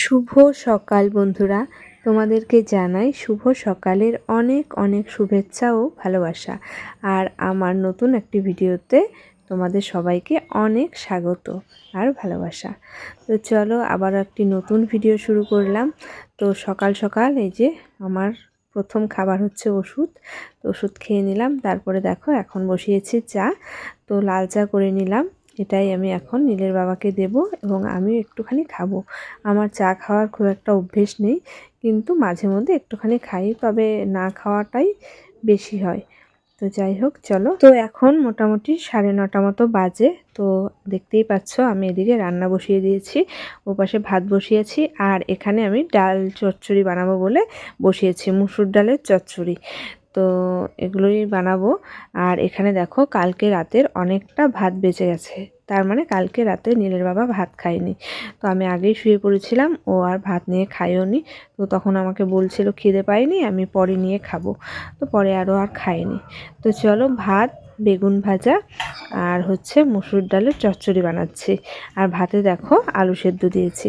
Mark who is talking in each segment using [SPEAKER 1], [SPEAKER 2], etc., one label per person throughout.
[SPEAKER 1] শুভ সকাল বন্ধুরা। তোমাদেরকে জানাই শুভ সকালের অনেক অনেক শুভেচ্ছা ও ভালোবাসা। আর আমার নতুন একটি ভিডিওতে তোমাদের সবাইকে অনেক স্বাগত আর ভালোবাসা। তো চলো আবার একটি নতুন ভিডিও শুরু করলাম। তো সকাল সকাল এই যে আমার প্রথম খাবার হচ্ছে ওষুধ। তো ওষুধ খেয়ে নিলাম, তারপরে দেখো এখন বসিয়েছি চা। তো লাল চা করে নিলাম। এটাই আমি এখন নীলের বাবাকে দেব এবং আমি একটুখানি খাব। আমার চা খাওয়ার খুব একটা অভ্যেস নেই, কিন্তু মাঝে মধ্যে একটুখানি খাই, তবে না খাওয়াটাই বেশি হয়। তো যাই হোক, চলো। তো এখন মোটামুটি সাড়ে নটা মতো বাজে। তো দেখতেই পাচ্ছ, আমি এদিকে রান্না বসিয়ে দিয়েছি ও পাশে ভাত বসিয়েছি, আর এখানে আমি ডাল চচ্চড়ি বানাবো বলে বসিয়েছি, মুসুর ডালের চচ্চড়ি। তো এগুলোই বানাবো। আর এখানে দেখো কালকে রাতের অনেকটা ভাত বেঁচে গেছে। তার মানে কালকে রাতে নীলের বাবা ভাত খায়নি। তো আমি আগেই শুয়ে পড়েছিলাম, ও আর ভাত নিয়ে খাইও নি। তো তখন আমাকে বলছিল, খিদে পায়নি, আমি পরে নিয়ে খাব। তো পরে আরও আর খাইনি তো চলো ভাত বেগুন ভাজা আর হচ্ছে মুসুর ডালের চচ্চড়ি বানাচ্ছি। আর ভাতে দেখো আলু সেদ্ধ দিয়েছি।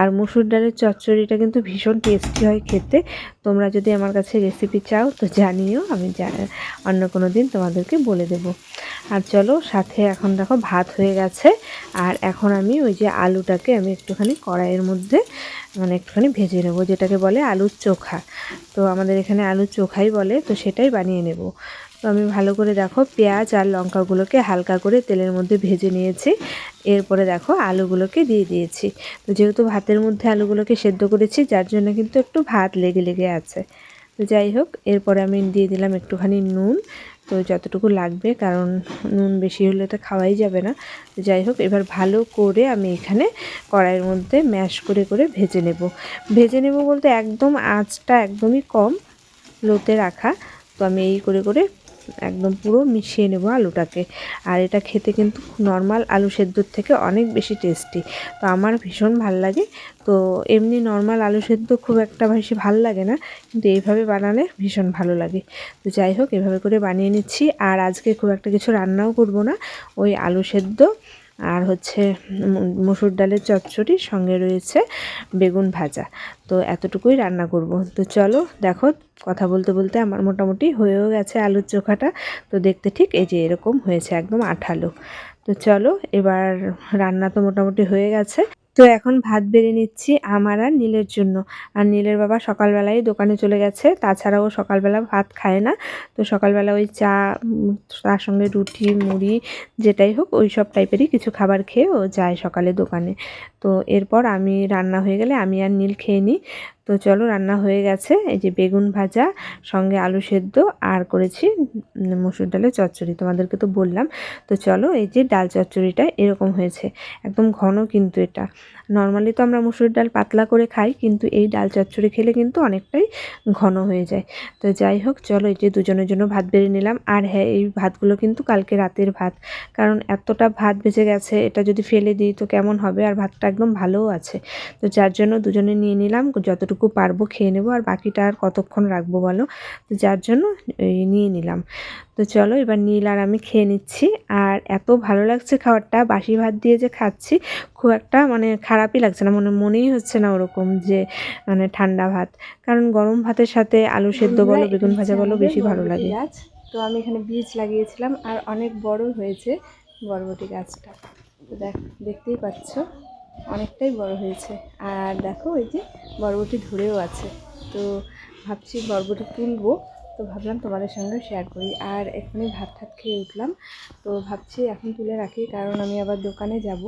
[SPEAKER 1] আর মুসুর ডালের চচ্চড়িটা কিন্তু ভীষণ টেস্টি হয় খেতে। তোমরা যদি আমার কাছে রেসিপি চাও তো জানিও, আমি অন্য কোনো দিন তোমাদেরকে বলে দেব। আর চলো সাথে এখন দেখো ভাত হয়ে গেছে। আর এখন আমি ওই যে আলুটাকে আমি একটুখানি কড়াইয়ের মধ্যে মানে একটুখানি ভেজে নেব, যেটাকে বলে আলুর চোখা। তো আমাদের এখানে আলুর চোখাই বলে, তো সেটাই বানিয়ে নেব। তো আমি ভালো করে দেখো পেঁয়াজ আর লঙ্কাগুলোকে হালকা করে তেলের মধ্যে ভেজে নিয়েছি। এরপরে দেখো আলুগুলোকে দিয়ে দিয়েছি। তো যেহেতু ভাতের মধ্যে আলুগুলোকে সেদ্ধ করেছি, যার জন্য কিন্তু একটু ভাত লেগে লেগে আছে। তো যাই হোক, এরপরে আমি দিয়ে দিলাম একটুখানি নুন। তো যতটুকু লাগবে, কারণ নুন বেশি হলে তো খাওয়াই যাবে না। তো যাই হোক, এবার ভালো করে আমি এখানে কড়াইয়ের মধ্যে ম্যাশ করে করে ভেজে নেব। ভেজে নেব বলতে একদম আঁচটা একদমই কম লোতে রাখা। তো আমি এই করে করে একদম পুরো মিশিয়ে নেব আলুটাকে। আর এটা খেতে কিন্তু নর্মাল আলু সেদ্ধর থেকে অনেক বেশি টেস্টি তো আমার ভীষণ ভালো লাগে। তো এমনি নর্মাল আলু সেদ্ধ খুব একটা বেশি ভালো লাগে না, কিন্তু এইভাবে বানালে ভীষণ ভালো লাগে। তো যাই হোক, এভাবে করে বানিয়ে নিচ্ছি। আর আজকে খুব একটা কিছু রান্নাও করব না। ওই আলু সেদ্ধ আর হচ্ছে মুসুর ডালের চচ্চড়ি সঙ্গে রয়েছে বেগুন ভাজা। তো এতটুকুই রান্না করব। তো চলো, দেখো, কথা বলতে বলতে আমার মোটামুটি হয়েও গেছে আলুর চোখাটা। তো দেখতে ঠিক এই যে এরকম হয়েছে, একদম আঠালো। তো চলো, এবার রান্না তো মোটামুটি হয়ে গেছে। তো এখন ভাত বেড়ে নিচ্ছি আমার আর নীলের জন্য। আর নীলের বাবা সকালবেলায় দোকানে চলে গেছে, তাছাড়াও সকালবেলা ভাত খায় না। তো সকালবেলা ওই চা তার সঙ্গে রুটি, মুড়ি, যেটাই হোক, ওই সব টাইপেরই কিছু খাবার খেয়ে ও যায় সকালে দোকানে। তো এরপর আমি রান্না হয়ে গেলে আমি আর নীল খেয়ে নিই। তো চলো রান্না হয়ে গেছে। এই যে বেগুন ভাজা, সঙ্গে আলু সেদ্ধ, আর করেছি মসুর ডালের চচ্চড়ি। তোমাদেরকে তো বললাম। তো চলো এই যে ডাল চচ্চড়িটা এরকম হয়েছে। একদম ঘন কিন্তু এটা। নর্মালি তো আমরা মুসুর ডাল পাতলা করে খাই, কিন্তু এই ডাল চচ্চড়ি খেলে কিন্তু অনেকটাই ঘন হয়ে যায়। তো যাই হোক, চলো এই যে দুজনের জন্য ভাত বেড়ে নিলাম। আর হ্যাঁ এই ভাতগুলো কিন্তু কালকে রাতের ভাত। কারণ এতটা ভাত বেঁচে গেছে, এটা যদি ফেলে দিই তো কেমন হবে? আর ভাতটা একদম ভালোও আছে। তো যার জন্য দুজনে নিয়ে নিলাম। যতটুকু পারব খেয়ে নেব আর বাকিটা আর কতক্ষণ রাখব বলো? তো যার জন্য নিয়ে নিলাম। তো চলো এবার নীল আর আমি খেয়ে নিচ্ছি। আর এত ভালো লাগছে খাবারটা বাসি ভাত দিয়ে যে খাচ্ছি খুব একটা মানে খারাপই লাগছে না মনে মনেই হচ্ছে না ওরকম যে মানে ঠান্ডা ভাত। কারণ গরম ভাতের সাথে আলু সেদ্ধ বলো বেগুন ভাজা বলো বেশি ভালো লাগে। তো আমি এখানে বীজ লাগিয়েছিলাম আর অনেক বড় হয়েছে বরবটি গাছটা। তো দেখ দেখতেই পাচ্ছ। অনেকটাই বড় হয়েছে। আর দেখো ওই যে বরবটি ধরেও আছে। তো ভাবছি বরবটি তুলবো। তো ভাবলাম তোমাদের সঙ্গে শেয়ার করি। আর এখনই ভাত ঠাত খেয়ে উঠলাম। তো ভাবছি এখন তুলে রাখি, কারণ আমি আবার দোকানে যাব।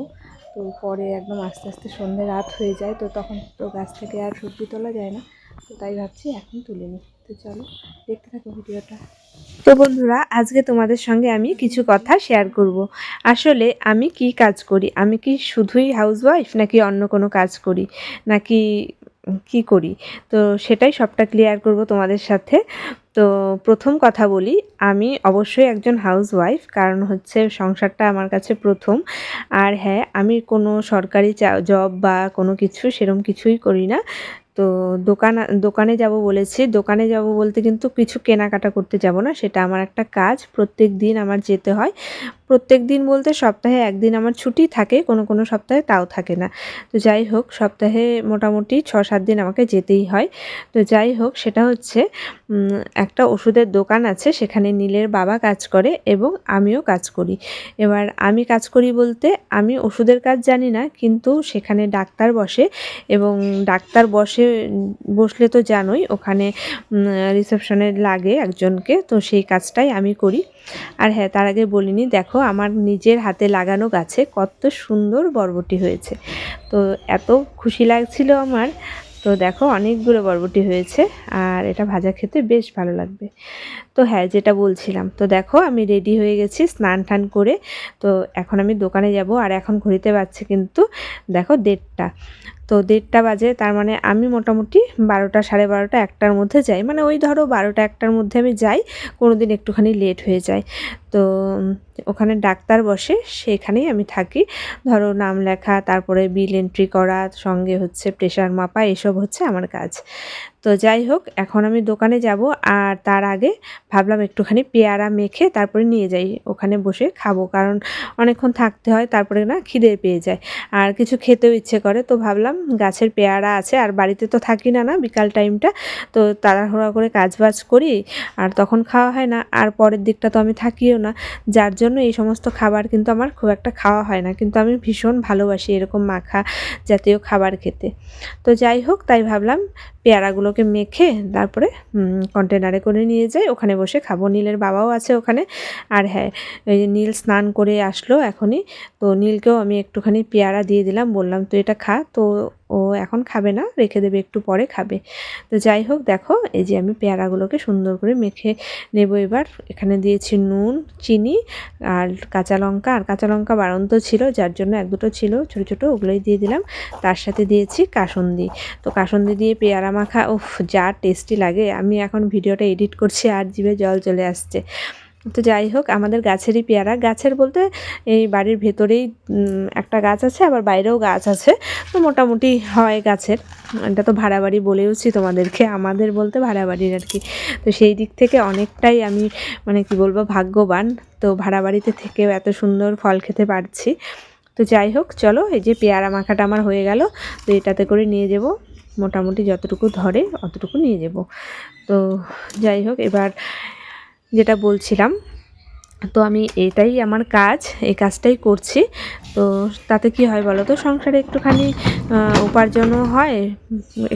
[SPEAKER 1] তো পরে একদম আস্তে আস্তে সন্ধে রাত হয়ে যায়, তো তখন তো গাছ থেকে আর সবজি তোলা যায় না। তো তাই ভাবছি এখন তুলে নিই। তো চলো, দেখতে থাকো ভিডিওটা। তো বন্ধুরা, আজকে তোমাদের সঙ্গে আমি কিছু কথা শেয়ার করব। আসলে আমি কি কাজ করি? আমি কি শুধুই হাউসওয়াইফ নাকি অন্য কোনো কাজ করি? নাকি কি করি? তো সেটাই সবটা ক্লিয়ার করব তোমাদের সাথে। তো প্রথম কথা বলি, আমি অবশ্যই একজন হাউস ওয়াইফ কারণ হচ্ছে সংসারটা আমার কাছে প্রথম। আর হ্যাঁ আমি কোনো সরকারি জব বা কোনো কিছু সেরম কিছুই করি না। তো দোকান, দোকানে যাব বলেছি। দোকানে যাব বলতে কিন্তু কিছু কেনাকাটা করতে যাব না, সেটা আমার একটা কাজ। প্রত্যেক দিন আমার যেতে হয়। প্রত্যেক দিন বলতে সপ্তাহে একদিন আমার ছুটি থাকে, কোনো কোনো সপ্তাহে তাও থাকে না। তো যাই হোক, সপ্তাহে মোটামুটি ছ সাত দিন আমাকে যেতেই হয়। তো যাই হোক, সেটা হচ্ছে একটা ওষুধের দোকান আছে, সেখানে নীলের বাবা কাজ করে এবং আমিও কাজ করি। এবার আমি কাজ করি বলতে, আমি ওষুধের কাজ জানি না, কিন্তু সেখানে ডাক্তার বসে এবং ডাক্তার বসে বসলে তো জানোই, ওখানে রিসেপশনে লাগে একজনকে, তো সেই কাজটাই আমি করি। আর হ্যাঁ তার আগে বলিনি, দেখো আমার নিজের হাতে লাগানো গাছে কত সুন্দর বরবটি হয়েছে। তো এত খুশি লাগছিল আমার, তো দেখো অনেকগুলো বরবটি হয়েছে, আর এটা ভাজা খেতে বেশ ভালো লাগবে। তো হ্যাঁ যেটা বলছিলাম, তো দেখো আমি রেডি হয়ে গেছি স্নান টান করে, তো এখন আমি দোকানে যাব, আর এখন ঘড়িতে বাজছে কিন্তু, দেখো দেড়টা। তো দেড়টা বাজে, তার মানে আমি মোটামুটি বারোটা, সাড়ে বারোটা, একটার মধ্যে যাই। মানে ওই ধরো বারোটা, একটার মধ্যে আমি যাই কোনো দিন একটুখানি লেট হয়ে যায়। তো ওখানে ডাক্তার বসে, সেখানেই আমি থাকি। ধরো নাম লেখা, তারপরে বিল এন্ট্রি করা, সঙ্গে হচ্ছে প্রেশার মাপা, এসব হচ্ছে আমার কাজ। তো যাই হোক, এখন আমি দোকানে যাব আর তার আগে ভাবলাম একটুখানি পেয়ারা মেখে তারপরে নিয়ে যাই, ওখানে বসে খাব। কারণ অনেকক্ষণ থাকতে হয়, তারপরে না খিদে পেয়ে যায়। আর কিছু খেতেও ইচ্ছে করে, তো ভাবলাম গাছের পেয়ারা আছে, আর বাড়িতে তো থাকি না না বিকাল টাইমটা। তো তাড়াহুড়া করে কাজ বাজ করি, আর তখন খাওয়া হয় না, আর পরের দিকটা তো আমি থাকিও না। যার জন্য এই সমস্ত খাবার কিন্তু আমার খুব একটা খাওয়া হয় না। কিন্তু আমি ভীষণ ভালোবাসি এরকম মাখা জাতীয় খাবার খেতে। তো যাই হোক, তাই ভাবলাম পেয়ারাগুলোকে মেখে তারপরে কন্টেনারে করে নিয়ে যায় ওখানে বসে খাব। নীলের বাবাও আছে ওখানে। আর হ্যাঁ নীল স্নান করে আসলো এখনই। তো নীলকেও আমি একটুখানি পেয়ারা দিয়ে দিলাম। বললাম, তুই এটা খা। তো ও এখন খাবে না, রেখে দেবে, একটু পরে খাবে। তো যাই হোক, দেখো, এই যে আমি পেয়ারাগুলোকে সুন্দর করে মেখে নেব এবার। এখানে দিয়েছি নুন, চিনি আর কাঁচা লঙ্কা। আর কাঁচা লঙ্কা বাড়ন্ত ছিল, যার জন্য এক দুটো ছিল, ছোটো ছোটো, ওগুলোই দিয়ে দিলাম। তার সাথে দিয়েছি কাসন্দি। তো কাসন্দি দিয়ে পেয়ারা মাখা, উফ, যা টেস্টি লাগে। আমি এখন ভিডিওটা এডিট করছি, আর জিভে জল চলে আসছে। তো যাই হোক, আমাদের গাছেরই পেয়ারা। গাছের বলতে এই বাড়ির ভেতরেই একটা গাছ আছে, আবার বাইরেও গাছ আছে। তো মোটামুটি হয় গাছের। এটা তো ভাড়া বাড়ি বলেওছি তোমাদেরকে, আমাদের বলতে ভাড়া বাড়ির আর কি। তো সেই দিক থেকে অনেকটাই আমি মানে কি বলব, ভাগ্যবান। তো ভাড়া বাড়িতে থেকেও এত সুন্দর ফল খেতে পারছি। তো যাই হোক, চলো, এই যে পেয়ারা মাখাটা আমার হয়ে গেল, তো এটাতে করে নিয়ে যাব। মোটামুটি যতটুকু ধরে, অতটুকু নিয়ে যাব। তো যাই হোক, এবার যেটা বলছিলাম, তো আমি এটাই আমার কাজ, এই কাজটাই করছি। তো তাতে কি হয় বলো তো, সংসারে একটুখানি উপার্জনও হয়,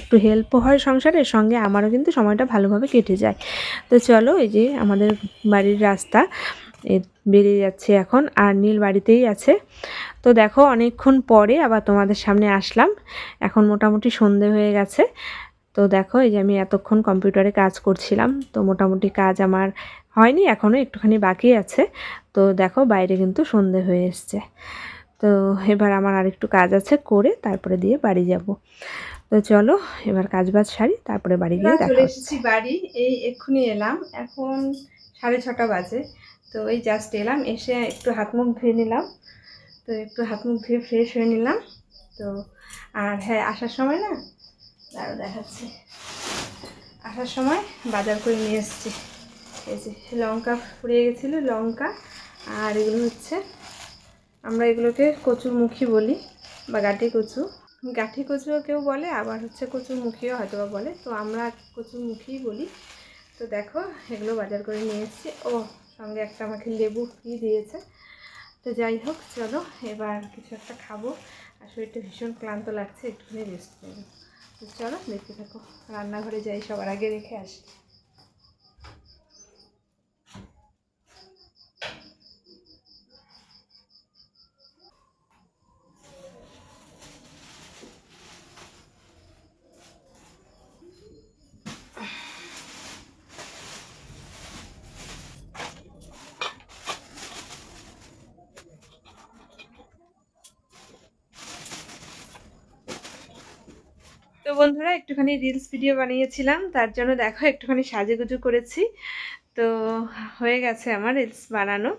[SPEAKER 1] একটু হেল্পও হয় সংসারের সঙ্গে, আমারও কিন্তু সময়টা ভালোভাবে কেটে যায়। তো চলো এই যে আমাদের বাড়ির রাস্তা বেরিয়ে যাচ্ছে এখন, আর নীল বাড়িতেই আছে। তো দেখো অনেকক্ষণ পরে আবার তোমাদের সামনে আসলাম, এখন মোটামুটি সন্ধে হয়ে গেছে। তো দেখো এই যে আমি এতক্ষণ কম্পিউটারে কাজ করছিলাম, তো মোটামুটি কাজ আমার হয়নি এখনও একটুখানি বাকি আছে। তো দেখো বাইরে কিন্তু সন্ধে হয়ে এসছে। তো এবার আমার আরেকটু কাজ আছে করে তারপরে দিয়ে বাড়ি যাব। তো চলো এবার কাজ বাজ সারি তারপরে বাড়ি গিয়ে দেখা
[SPEAKER 2] চলে এসেছি বাড়ি এই এক্ষুনি এলাম। এখন সাড়ে ছটা বাজে। তো এই জাস্ট এলাম এসে একটু হাত মুখ ধুয়ে নিলাম। তো একটু হাত মুখ ধুয়ে ফ্রেশ হয়ে নিলাম। তো আর হ্যাঁ আসার সময় না? দাঁড়ো দেখাচ্ছি। আসার সময় বাজার করে নিয়ে এসেছি। এই যে লঙ্কা ফুরিয়ে গেছিল, লঙ্কা। আর এগুলো হচ্ছে, আমরা এগুলোকে কচুর মুখী বলি, বা গাঠি কচু। গাঠি কচুও কেউ বলে, আবার হচ্ছে কচুর মুখিও হয়তো বা বলে। তো আমরা কচুর মুখিই বলি। তো দেখো, এগুলো বাজার করে নিয়ে এসেছি। ও, সঙ্গে একটা আমাকে লেবু কি দিয়েছে। তো যাই হোক, চলো এবার কিছু একটা খাব। আর শরীরটা ভীষণ ক্লান্ত লাগছে, একটুখানি রেস্ট নেব। তো চলো দেখতে থাকো, রান্নাঘরে যাই, সবার আগে রেখে আসি। তো বন্ধুরা, একটুখানি রিলস ভিডিও বানিয়েছিলাম, তার জন্য দেখো একটুখানি সাজেগুজু করেছি।
[SPEAKER 1] তো হয়ে গেছে আমার রিলস বানানো।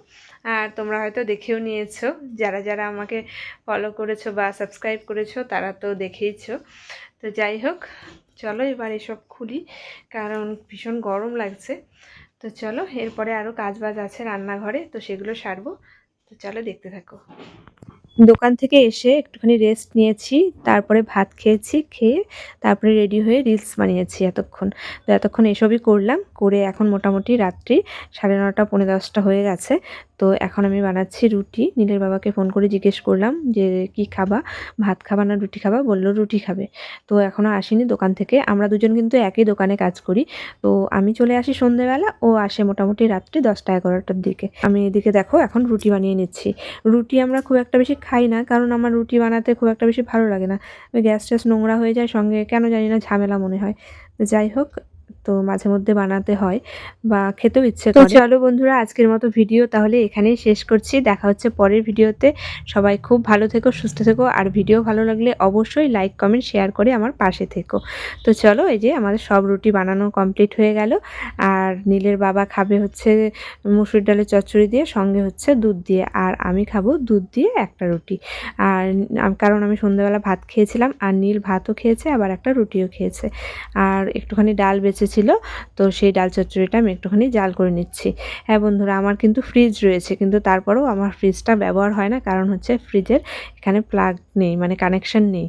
[SPEAKER 1] আর তোমরা হয়তো দেখেও নিয়েছো, যারা যারা আমাকে ফলো করেছ বা সাবস্ক্রাইব করেছ, তারা তো দেখেইছো। তো যাই হোক, চলো এবার এসব খুলি, কারণ ভীষণ গরম লাগছে। তো চলো, এরপরে আরও কাজ বাজ আছে রান্নাঘরে, তো সেগুলো সারবো। তো চলো দেখতে থাকো। দোকান থেকে এসে একটুখানি রেস্ট নিয়েছি, তারপরে ভাত খেয়েছি, খেয়ে তারপরে রেডি হয়ে রিলস বানিয়েছি এতক্ষণ। তো এতক্ষণ এসবই করলাম, করে এখন মোটামুটি রাত্রি সাড়ে নটা, পৌনে দশটা হয়ে গেছে। তো এখন আমি বানাচ্ছি রুটি। নীলের বাবাকে ফোন করে জিজ্ঞেস করলাম যে, কি খাবা? ভাত খাবা না রুটি খাবা? বলল, রুটি খাবে। তো এখনও আসেনি দোকান থেকে। আমরা দুজন কিন্তু একই দোকানে কাজ করি। তো আমি চলে আসি সন্ধেবেলা, ও আসে মোটামুটি রাত্রি দশটা, এগারোটার দিকে। আমি এদিকে দেখো, এখন রুটি বানিয়ে নিচ্ছি। রুটি আমরা খুব একটা বেশি খাই না, কারণ আমার রুটি বানাতে খুব একটা বেশি ভালো লাগে না। গ্যাস ট্যাস নোংরা হয়ে যায়, সঙ্গে কেন জানি না ঝামেলা মনে হয়। যাই হোক তো মাঝে মধ্যে বানাতে হয় বা খেতেও ইচ্ছে করে। চলো বন্ধুরা আজকের মতো ভিডিও তাহলে এখানেই শেষ করছি। দেখা হচ্ছে পরের ভিডিওতে। সবাই খুব ভালো থেকো সুস্থ থেকো। আর ভিডিও ভালো লাগলে অবশ্যই লাইক কমেন্ট শেয়ার করে আমার পাশে থেকো। তো চলো এই যে আমাদের সব রুটি বানানো কমপ্লিট হয়ে গেল। আর নীলের বাবা খাবে হচ্ছে মুসুর ডালের চচ্চড়ি দিয়ে সঙ্গে হচ্ছে দুধ দিয়ে। আর আমি খাব দুধ দিয়ে একটা রুটি। আর কারণ আমি সন্ধ্যাবেলা ভাত খেয়েছিলাম আর নীল ভাতও খেয়েছে আবার একটা রুটিও খেয়েছে। আর একটুখানি ডাল বেঁচেছিল তো সেই ডাল চচ্চড়িটা আমি একটুখানি জাল করে নিচ্ছি। হ্যাঁ বন্ধুরা, আমার কিন্তু ফ্রিজ রয়েছে, কিন্তু তারপরেও আমার ফ্রিজটা ব্যবহার হয় না, কারণ হচ্ছে ফ্রিজের এখানে প্লাগ নেই মানে কানেকশান নেই।